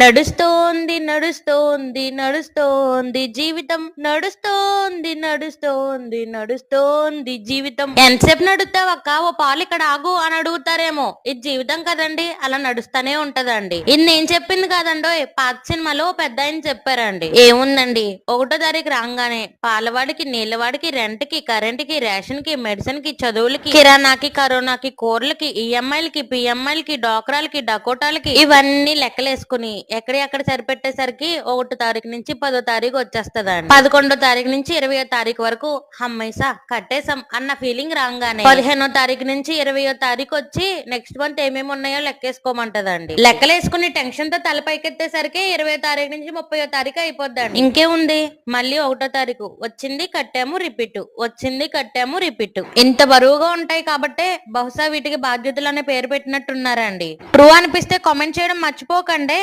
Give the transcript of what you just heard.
నడుస్తోంది నడుస్తోంది నడుస్తోంది జీవితం. నడుస్తోంది నడుస్తోంది నడుస్తోంది జీవితం. ఎంతసేపు నడుస్తావు అక్క? ఓ పాలు ఇక్కడ ఆగు అని అడుగుతారేమో. ఇది జీవితం కదండి అలా నడుస్తానే ఉంటదండి. ఇది నేను చెప్పింది కాదండో పాత సినిమాలో పెద్ద ఆయన చెప్పారండి. ఏముందండి? ఒకటో తారీఖు రాగానే పాలవాడికి నీళ్ళవాడికి రెంట్కి కరెంట్కి రేషన్కి మెడిసిన్కి చదువులకి కిరాణాకి కరోనాకి కూరలకి ఈఎంఐలకి పిఎంఐలకి డోక్రాలకి డకోటాలకి ఇవన్నీ లెక్కలేసుకుని ఎక్కడెక్కడ సరిపెట్టేసరికి ఒకటో తారీఖు నుంచి పదో తారీఖు వచ్చేస్తదండి. పదకొండో తారీఖు నుంచి ఇరవయో తారీఖు వరకు అమ్మైసా కట్టేసాం అన్న ఫీలింగ్ రాగానే. పదిహేనో తారీఖు నుంచి ఇరవయో తారీఖు వచ్చి నెక్స్ట్ మంత్ ఏమేమి ఉన్నాయో లెక్కేసుకోమంటదండి. లెక్కలేసుకుని టెన్షన్తో తలపైకెత్తేసరికి ఇరవై తారీఖు నుంచి ముప్పయో తారీఖు అయిపోద్దండి. ఇంకేముంది? మళ్ళీ ఒకటో తారీఖు. వచ్చింది కట్టాము రిపీట్ వచ్చింది కట్టాము రిపీట్ ఇంత బరువుగా ఉంటాయి కాబట్టే బహుశా వీటికి బాధ్యతలు అనే పేరు పెట్టినట్టున్నారండి. ట్రూ అనిపిస్తే కామెంట్ చేయడం మర్చిపోకండి.